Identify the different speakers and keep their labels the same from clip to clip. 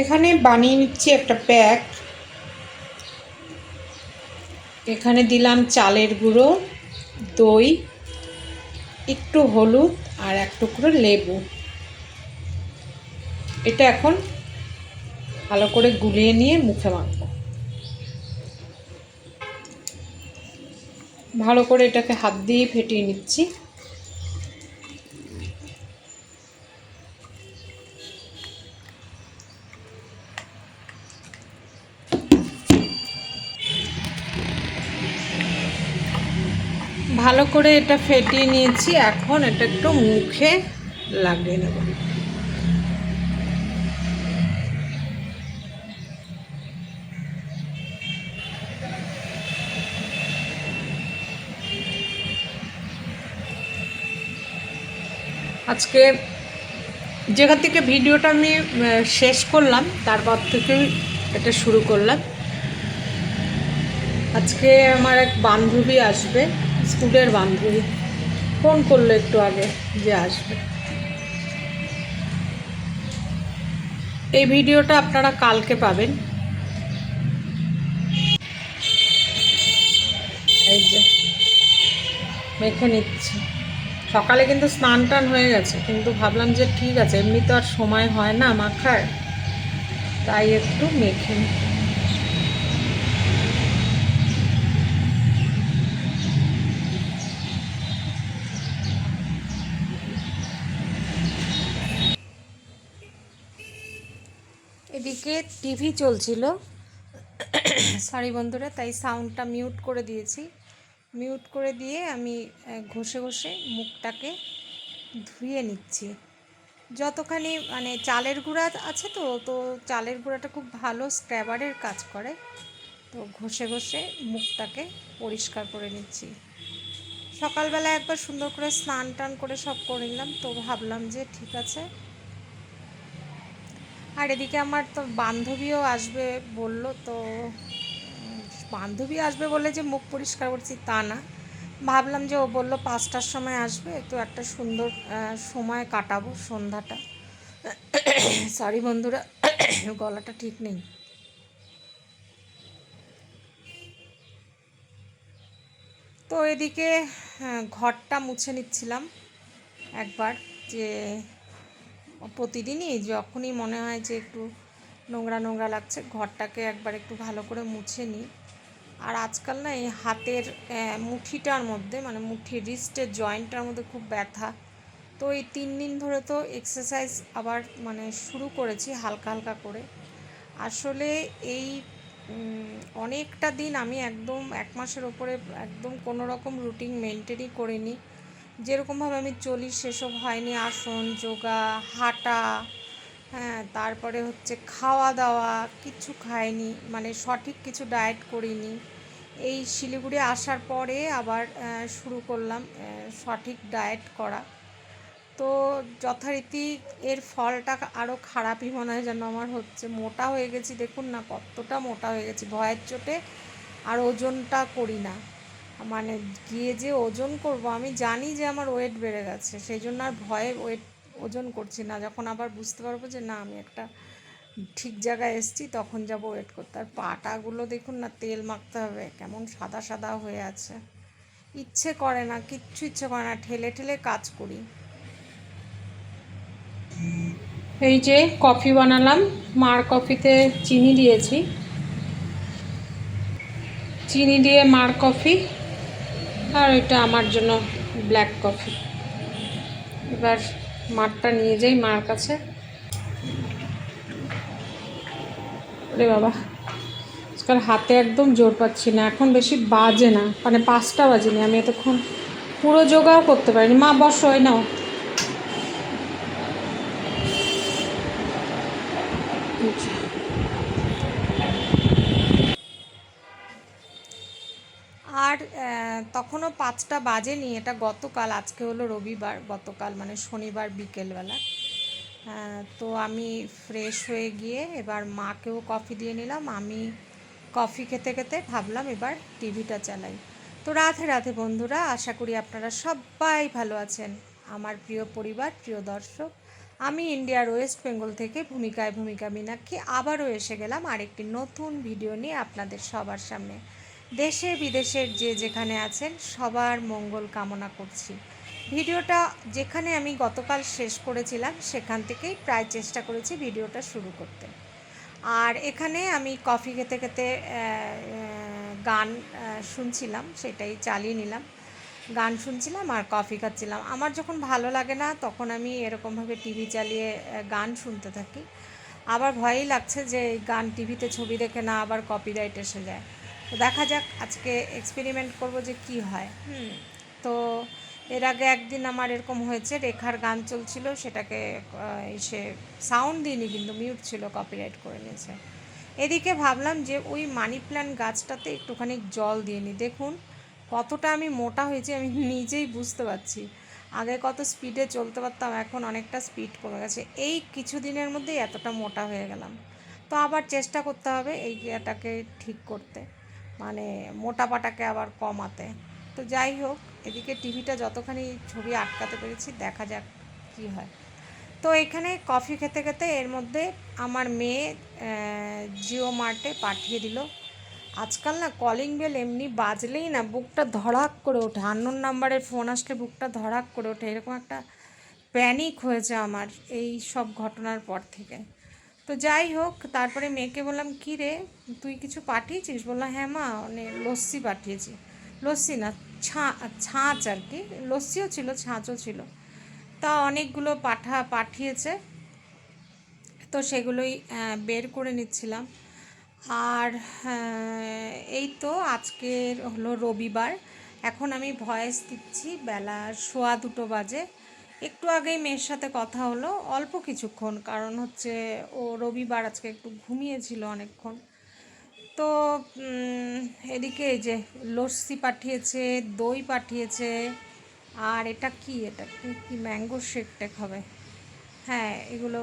Speaker 1: এখানে বানিয়ে নিচ্ছি একটা প্যাক। এখানে দিলাম চালের গুঁড়ো, দই, একটু হলুদ আর এক টুকরো লেবু। এটা এখন ভালো করে গুলিয়ে নিয়ে মুখে মাখবো। ভালো করে এটাকে হাত দিয়ে ফেটিয়ে নিচ্ছি। ভালো করে এটা ফেটিয়ে নিয়েছি, এখন এটা একটু মুখে লাগিয়ে নেব। আজকে যেখান থেকে ভিডিওটা আমি শেষ করলাম তারপর থেকে এটা শুরু করলাম। আজকে আমার এক বান্ধবী আসবে। স্কুলের বান্ধবী। ফোন করল একটু আগে যে আসবে। এই ভিডিওটা আপনারা কালকে পাবেন। এই যে, মেখে নিচ্ছি। সকালে কিন্তু স্নান টান হয়ে গেছে, কিন্তু ভাবলাম যে ঠিক আছে, এমনি তো আর সময় হয় না মাখার। তাই একটু মেখে নিই। এদিকে টিভি চলছিল। সরি বন্ধুরা, তাই সাউন্ডটা মিউট করে দিয়েছি। মিউট করে দিয়ে আমি ঘষে ঘষে মুখটাকে ধুয়ে নিচ্ছি। যতখানি মানে চালের গুঁড়া আছে তো তো চালের গুঁড়াটা খুব ভালো স্ক্র্যাবারের কাজ করে। তো ঘষে ঘষে মুখটাকে পরিষ্কার করে নিচ্ছি। সকালবেলা একবার সুন্দর করে স্নান টান করে সব করে নিলাম, তো ভাবলাম যে ঠিক আছে আর এদিকে আমার তো বান্ধবীও আসবে বলল তো বান্ধবী আসবে বলে যে মুখ পরিষ্কার করছি তা না। ভাবলাম যে ও বলল পাঁচটার সময় আসবে তো একটা সুন্দর সময় কাটাবো সন্ধ্যাটা। সরি বন্ধুরা গলাটা ঠিক নেই। তো এদিকে হ্যাঁ, ঘরটা মুছে নিচ্ছিলাম একবার যে প্রতিদিনই যখনই মনে হয় যে একটু নোংরা নোংরা লাগছে, ঘরটাকে একবার একটু ভালো করে মুছে নিই। আর আজকাল না এই হাতের মুঠিটার মধ্যে মানে মুঠি রিস্টের জয়েন্টটার মধ্যে খুব ব্যথা। তো এই তিন দিন ধরে তো এক্সারসাইজ আবার মানে শুরু করেছি হালকা হালকা করে। আসলে এই অনেকটা দিন আমি একদম এক মাসের ওপরে একদম কোনো রকম রুটিন মেনটেনই করিনি। যেরকমভাবে আমি চলি সেসব হয়নি। আসন, যোগা, হাঁটা হ্যাঁ তারপরে হচ্ছে খাওয়া দাওয়া কিছু খাইনি মানে সঠিক কিছু ডায়েট করিনি। এই শিলিগুড়ি আসার পরে আবার শুরু করলাম সঠিক ডায়েট করা। তো যথারীতি এর ফলটা আরও খারাপই মনে হয় যেন আমার হচ্ছে। মোটা হয়ে গেছি, দেখুন না কতটা মোটা হয়ে গেছি, ভয়ের চোটে আর ওজনটা করি না। মানে গিয়ে যে ওজন করব, আমি জানি যে আমার ওয়েট বেড়ে গেছে, সেই জন্য আর ভয়ে ওয়েট ওজন করছি না। যখন আবার বুঝতে পারব যে না, আমি একটা ঠিক জায়গায় এসেছি, তখন যাব ওয়েট করতে। আর পাটাগুলো দেখুন না, তেল মাখতে হবে, কেমন সাদা সাদা হয়ে আছে। ইচ্ছে করে না, কিচ্ছু ইচ্ছে করে না, ঠেলে ঠেলে কাজ করি। এই যে কফি বানালাম, মার কফিতে চিনি দিয়েছি। চিনি দিয়ে মার কফি আর এটা আমার জন্য ব্ল্যাক কফি এবার মারটা নিয়ে যাই মার কাছে। রে বাবা, আজকাল হাতে একদম জোর পাচ্ছি না, এখন বেশি বাজে না মানে পাঁচটা বাজেনি, আমি এতক্ষণ পুরো যোগাও করতে পারিনি। মা, বসো নাও আর আহ, পাঁচটা বাজেনি এটা গতকাল আজকে হলো রবিবার গতকাল মানে শনিবার বিকেলবেলা। আহ, তো আমি ফ্রেশ হয়ে গিয়ে এবার মাকেও কফি দিয়ে নিলাম। আমি কফি খেতে খেতে ভাবলাম এবার টিভিটা চালাই। তো রাধে রাধে বন্ধুরা আশা করি আপনারা সবাই ভালো আছেন। আমার প্রিয় পরিবার প্রিয় দর্শক আমি ইন্ডিয়ার ওয়েস্ট বেঙ্গল থেকে ভূমিকায় ভূমিকা মীনাক্ষী আবারও এসে গেলাম আরেকটি নতুন ভিডিও নিয়ে আপনাদের সবার সামনে। দেশে বিদেশের যে যেখানে আছেন, সবার মঙ্গল কামনা করছি। ভিডিওটা যেখানে আমি গতকাল শেষ করেছিলাম, সেখান থেকেই প্রায় চেষ্টা করেছি ভিডিওটা শুরু করতে। আর এখানে আমি কফি খেতে খেতে গান শুনছিলাম, সেটাই চালিয়ে নিলাম। গান শুনছিলাম আর কফি খাচ্ছিলাম। আমার যখন ভালো লাগে না, তখন আমি এরকমভাবে টিভি চালিয়ে গান শুনতে থাকি। আবার ভয়ই লাগছে যে গান টিভিতে ছবি দেখে না আবার কপিরাইট এসে যায়। তো দেখা যাক আজকে এক্সপেরিমেন্ট করব যে কি হয়। হুম। তো এর আগে একদিন আমার এরকম হয়েছে রেখার গান চলছিল সেটাকে এসে সাউন্ড দিইনি কিন্তু মিউট ছিল কপিরাইট করে নিয়েছে। এদিকে ভাবলাম যে ওই মানি প্ল্যান্ট গাছটাতে একটুখানি জল দিয়ে নিই। দেখুন কতটা আমি মোটা হয়েছি আমি নিজেই বুঝতে পারছি। আগে কত স্পিডে চলতে পারতাম এখন অনেকটা স্পিড কমে গেছে। এই কিছু দিনের মধ্যেই এতটা মোটা হয়ে গেলাম। তো আবার চেষ্টা করতে হবে এই ইয়েটাকে ঠিক করতে। মানে মোটাপাটাকে আবার কমাতে। তো যাই হোক, এদিকে টিভিটা যতখানি ছবি আটকাতে পেরেছি, দেখা যাক কী হয়। তো এখানে কফি খেতে খেতে এর মধ্যে আমার মেয়ে জিও মার্টে পাঠিয়ে দিল। আজকাল না কলিং বেল এমনি বাজলেই না, বুকটা ধড়াক করে ওঠে। আননোন নাম্বারের ফোন আসলে বুকটা ধড়াক করে ওঠে। এরকম একটা প্যানিক হয়েছে আমার এই সব ঘটনার পর থেকে। তো যাই হোক, তারপরে মেয়েকে বললাম, কী রে, তুই কিছু পাঠিয়েছিস? বললাম হ্যাঁ মা মানে লস্যি পাঠিয়েছি। লস্যি না, ছা, ছাঁচ আর কি, লস্যিও ছিল, ছাঁচও ছিল। তা অনেকগুলো পাঠা পাঠিয়েছে। তো সেগুলোই বের করে নিচ্ছিলাম। আর এই তো আজকের হলো রবিবার। এখন আমি ভয়েস দিচ্ছি, বেলা সোয়া দুটো বাজে। একটু আগেই মেয়ের সাথে কথা হলো, অল্প কিছুক্ষণ, কারণ হচ্ছে ও রবিবার আজকে একটু ঘুমিয়েছিল অনেকক্ষণ। তো এদিকে এই যে লস্যি পাঠিয়েছে, দই পাঠিয়েছে, আর এটা কি? এটা কি ম্যাঙ্গো শেক টেক হবে? হ্যাঁ এগুলো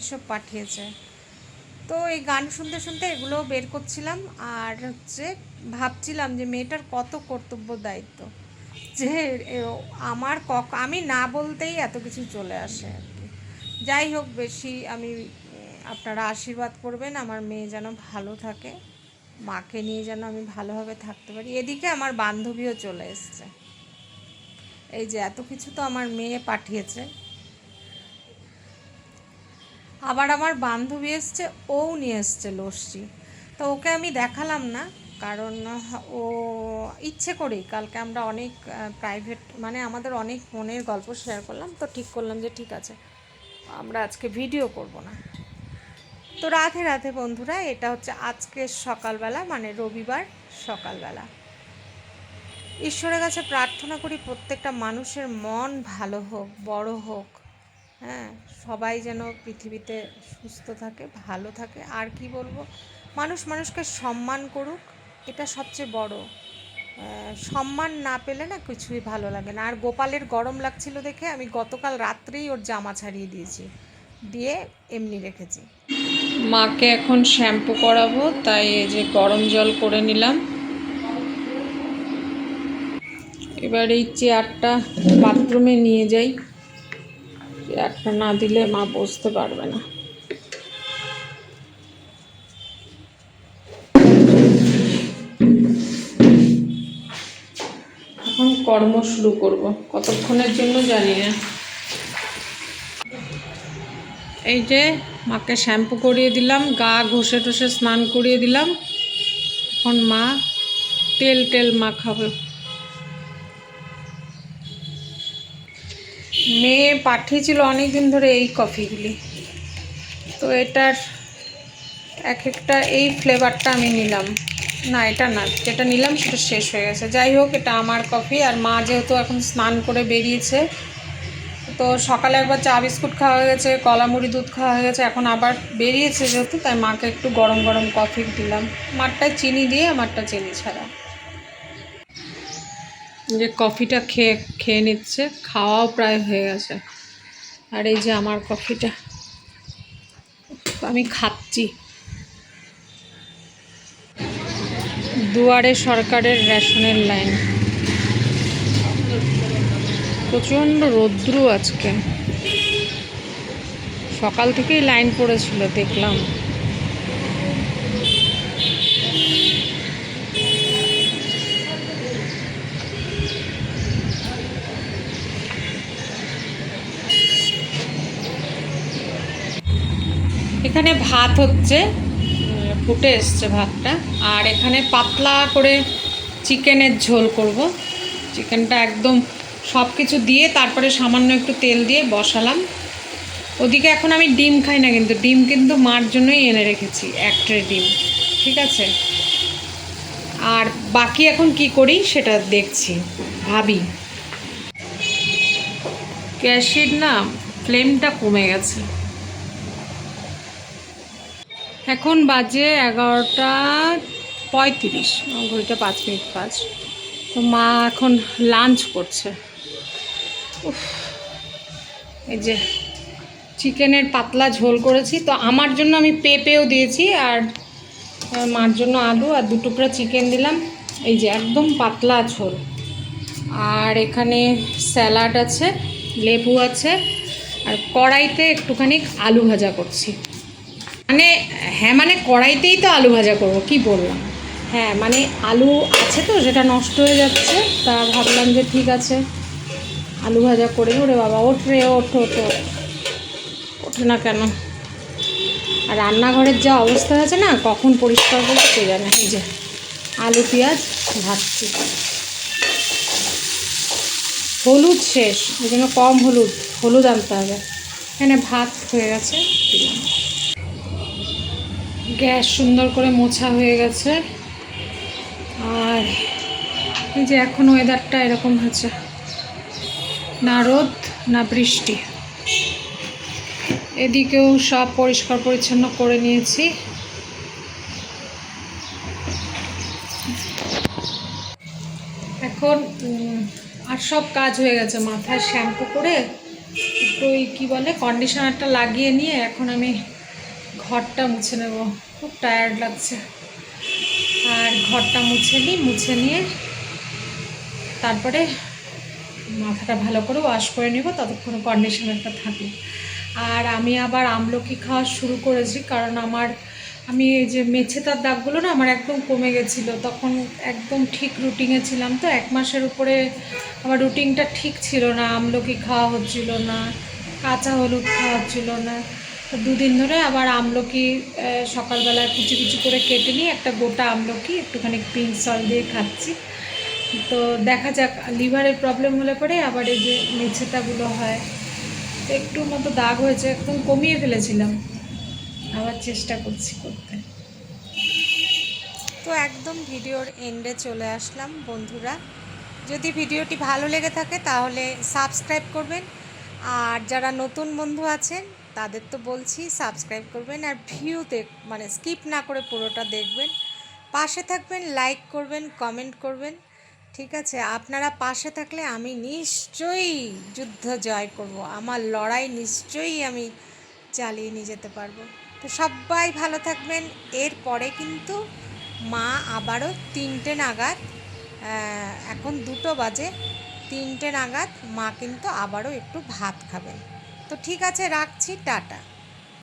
Speaker 1: এসব পাঠিয়েছে। তো এই গান শুনতে শুনতে এগুলো বের করছিলাম, আর হচ্ছে ভাবছিলাম যে মেয়েটার কত কর্তব্য দায়িত্ব। যে আমার কক, আমি না বলতেই এত কিছু চলে আসে আর কি। যাই হোক বেশি আমি আপনারা আশীর্বাদ করবেন, আমার মেয়ে যেন ভালো থাকে, মাকে নিয়ে যেন আমি ভালোভাবে থাকতে পারি। এদিকে আমার বান্ধবীও চলে এসছে। এই যে এত কিছু তো আমার মেয়ে পাঠিয়েছে। আবার আমার বান্ধবী এসছে, ও নিয়ে এসছে লস্যি। তো ওকে আমি দেখালাম না। কারণ, ও ইচ্ছে করেই, কালকে আমরা অনেক প্রাইভেট মানে আমাদের অনেক মনের গল্প শেয়ার করলাম, তো ঠিক করলাম যে ঠিক আছে, আমরা আজকে ভিডিও করব না। তো রাধে রাধে বন্ধুরা, এটা হচ্ছে আজকের সকালবেলা মানে রবিবার সকালবেলা। ঈশ্বরের কাছে প্রার্থনা করি প্রত্যেকটা মানুষের মন ভালো হোক, বড় হোক হ্যাঁ সবাই যেন পৃথিবীতে সুস্থ থাকে, ভালো থাকে, আর কি বলব, মানুষ মানুষকে সম্মান করুক এটা সবচেয়ে বড়। সম্মান না পেলে না কিছুই ভালো লাগে না। আর গোপালের গরম লাগছিল দেখে আমি গতকাল রাত্রেই ওর জামা ছাড়িয়ে দিয়েছি। দিয়ে এমনি রেখেছি। মাকে এখন শ্যাম্পু করাবো, তাই এই যে গরম জল করে নিলাম। এবার এই চেয়ারটা বাথরুমে নিয়ে যাই। চেয়ারটা না দিলে মা বসতে পারবে না। কর্ম শুরু করব। কতক্ষণের জন্য জানি না। এই যে মাকে শ্যাম্পু করিয়ে দিলাম, গা ঘষে টষে স্নান করিয়ে দিলাম। এখন মা তেল টেল মাখাবে। মেয়ে পাঠিয়েছিল অনেক দিন ধরে এই কফিগুলি। তো এটার এক একটা এই ফ্লেভারটা আমি নিলাম। না, এটা না, যেটা নিলাম সেটা শেষ হয়ে গেছে। যাই হোক, এটা আমার কফি আর মা যেহেতু এখন স্নান করে বেরিয়েছে, তো সকালে একবার চা বিস্কুট খাওয়া হয়ে গেছে কলা মুড়ি দুধ খাওয়া হয়ে গেছে, এখন আবার বেরিয়েছে যেহেতু, তাই মাকে একটু গরম গরম কফি দিলাম। মারটায় চিনি দিয়ে, আমারটা চিনি ছাড়া। যে কফিটা খেয়ে খেয়ে নিচ্ছে, খাওয়াও প্রায় হয়ে গেছে। আর এই যে আমার কফিটা, আমি খাচ্ছি। দুয়ারে সরকারের রেশনের লাইন। প্রচণ্ড রৌদ্র আজকে। সকাল থেকেই লাইন পড়েছিল, দেখলাম। এখানে ভাত হচ্ছে। ফুটে এসছে ভাতটা। আর এখানে পাতলা করে চিকেনের ঝোল করব। চিকেনটা একদম সব কিছু দিয়ে তারপরে সামান্য একটু তেল দিয়ে বসালাম। ওদিকে এখন আমি ডিম খাই না কিন্তু, ডিম কিন্তু মার জন্যই এনে রেখেছি, এক ট্রে ডিম, ঠিক আছে? আর বাকি এখন কি করি সেটা দেখছি, ভাবি। গ্যাসের না, ফ্লেমটা কমে গেছে। এখন বাজে এগারোটা পঁয়ত্রিশ। ঘড়িটা পাঁচ মিনিট পাঁচ। তো মা এখন লাঞ্চ করছে। এই যে চিকেনের পাতলা ঝোল করেছি। তো আমার জন্য আমি পেঁপেও দিয়েছি আর মার জন্য আলু আর দু টুকরা চিকেন দিলাম। এই যে একদম পাতলা ঝোল। আর এখানে স্যালাড আছে, লেবু আছে, আর কড়াইতে একটুখানি আলু ভাজা করছি। মানে হ্যাঁ মানে কড়াইতেই তো আলু ভাজা করব, কি বললাম? হ্যাঁ মানে আলু আছে তো, সেটা নষ্ট হয়ে যাচ্ছে, তা ভাবলাম যে ঠিক আছে, আলু ভাজা করে ওরে বাবা, ওঠ রে, ওঠ ওঠ ওঠ। না কেন? আর রান্নাঘরের যা অবস্থা আছে না, কখন পরিষ্কার করব কে জানে? এই যে, আলু, পেঁয়াজ ভাজছি। হলুদ শেষ ওই জন্য কম হলুদ হলুদ আনতে হবে। এখানে ভাত হয়ে গেছে গ্যাস সুন্দর করে মোছা হয়ে গেছে। আর এই যে এখন ওয়েদারটা এরকম হচ্ছে। না রোদ, না বৃষ্টি। এদিকেও সব পরিষ্কার পরিচ্ছন্ন করে নিয়েছি। এখন আর সব কাজ হয়ে গেছে। মাথায় শ্যাম্পু করে একটু ওই কী বলে কন্ডিশনারটা লাগিয়ে নিয়ে এখন আমি ঘরটা মুছে নেব। খুব টায়ার্ড লাগছে। আর ঘরটা মুছে নিই মুছে নিয়ে তারপরে মাথাটা ভালো করে ওয়াশ করে নেব, ততক্ষণ কন্ডিশনারটা থাকে আর আমি আবার আমলকি খাওয়া শুরু করেছি, কারণ আমার, আমি এই যে মেছেতার দাগগুলো না আমার একদম কমে গেছিল। তখন একদম ঠিক রুটিনে ছিলাম তো, এক মাসের উপরে আমার রুটিনটা ঠিক ছিল না, আমলকি খাওয়া হচ্ছিল না, কাঁচা হলুদ খাওয়া হচ্ছিল না। তো দুদিন ধরে আবার আমলকি সকালবেলায় কুচি কুচি করে কেটে নিয়ে একটা গোটা আমলকি, একটুখানি পিঙ্ক সল দিয়ে খাচ্ছি। তো দেখা যাক, লিভারের প্রবলেম হলে পরে আবার এই যে মেছেতাগুলো হয়, তো একটু মতো দাগ হয়েছে, একদম কমিয়ে ফেলেছিলাম। আবার চেষ্টা করছি করতে। তো একদম ভিডিওর এন্ডে চলে আসলাম, বন্ধুরা। যদি ভিডিওটি ভালো লেগে থাকে তাহলে সাবস্ক্রাইব করবেন। আর যারা নতুন বন্ধু আছেন তাদের তো বলছি সাবস্ক্রাইব করবেন আর ভিউ দেখ মানে স্কিপ না করে পুরোটা দেখবেন। পাশে থাকবেন লাইক করবেন কমেন্ট করবেন। ঠিক আছে? আপনারা পাশে থাকলে আমি নিশ্চয়ই যুদ্ধ জয় করব। আমার লড়াই নিশ্চয়ই আমি চালিয়ে নিয়ে যেতে পারব। তো সবাই ভালো থাকবেন। এরপরে কিন্তু মা আবারও তিনটে নাগাদ এখন দুটো বাজে, তিনটে নাগাদ মা কিন্তু আবারও একটু ভাত খাবেন। তো ঠিক আছে রাখছি টাটা।